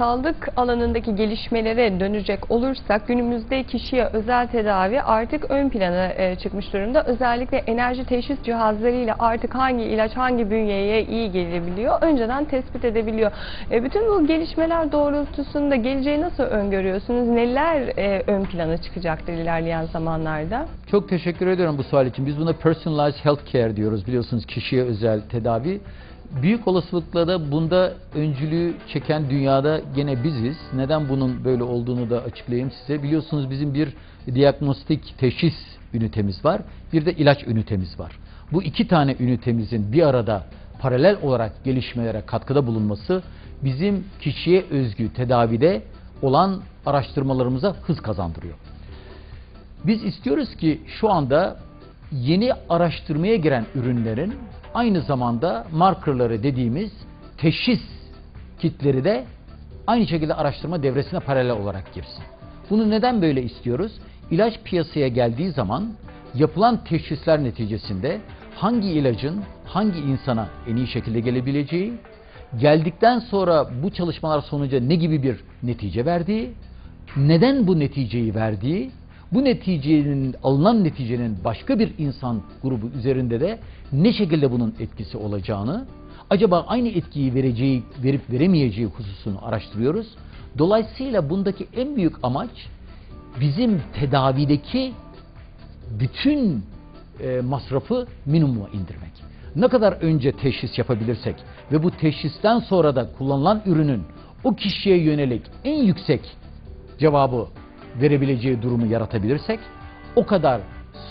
sağlık alanındaki gelişmelere dönecek olursak günümüzde kişiye özel tedavi artık ön plana e, çıkmış durumda. Özellikle enerji teşhis cihazlarıyla artık hangi ilaç hangi bünyeye iyi gelebiliyor önceden tespit edebiliyor. E, bütün bu gelişmeler doğrultusunda geleceği nasıl öngörüyorsunuz? Neler e, ön plana çıkacaktır ilerleyen zamanlarda? Çok teşekkür ediyorum bu sual için. Biz buna personalized healthcare diyoruz biliyorsunuz kişiye özel tedavi. Büyük olasılıkla da bunda öncülüğü çeken dünyada gene biziz. Neden bunun böyle olduğunu da açıklayayım size. Biliyorsunuz bizim bir diagnostik teşhis ünitemiz var. Bir de ilaç ünitemiz var. Bu iki tane ünitemizin bir arada paralel olarak gelişmelere katkıda bulunması bizim kişiye özgü tedavide olan araştırmalarımıza hız kazandırıyor. Biz istiyoruz ki şu anda yeni araştırmaya giren ürünlerin aynı zamanda markerları dediğimiz teşhis kitleri de aynı şekilde araştırma devresine paralel olarak girsin. Bunu neden böyle istiyoruz? İlaç piyasaya geldiği zaman yapılan teşhisler neticesinde hangi ilacın hangi insana en iyi şekilde gelebileceği, geldikten sonra bu çalışmalar sonucu ne gibi bir netice verdiği, neden bu neticeyi verdiği, bu neticenin alınan neticenin başka bir insan grubu üzerinde de ne şekilde bunun etkisi olacağını, acaba aynı etkiyi vereceği, verip veremeyeceği hususunu araştırıyoruz. Dolayısıyla bundaki en büyük amaç bizim tedavideki bütün e, masrafı minimuma indirmek. Ne kadar önce teşhis yapabilirsek ve bu teşhisten sonra da kullanılan ürünün o kişiye yönelik en yüksek cevabı verebileceği durumu yaratabilirsek o kadar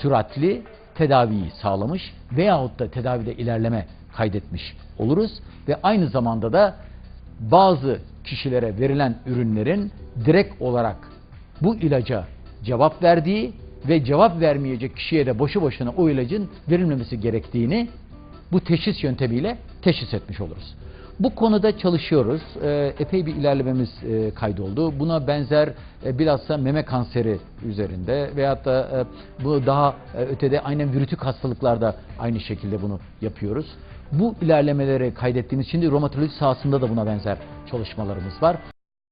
süratli tedaviyi sağlamış veyahut da tedavide ilerleme kaydetmiş oluruz ve aynı zamanda da bazı kişilere verilen ürünlerin direkt olarak bu ilaca cevap verdiği ve cevap vermeyecek kişiye de boşu boşuna o ilacın verilmemesi gerektiğini bu teşhis yöntemiyle teşhis etmiş oluruz. Bu konuda çalışıyoruz. Ee, epey bir ilerlememiz e, kaydoldu. Buna benzer e, bilhassa meme kanseri üzerinde veyahut da e, bu daha e, ötede aynen virütük hastalıklarda aynı şekilde bunu yapıyoruz. Bu ilerlemeleri kaydettiğimiz şimdi romatoloji sahasında da buna benzer çalışmalarımız var.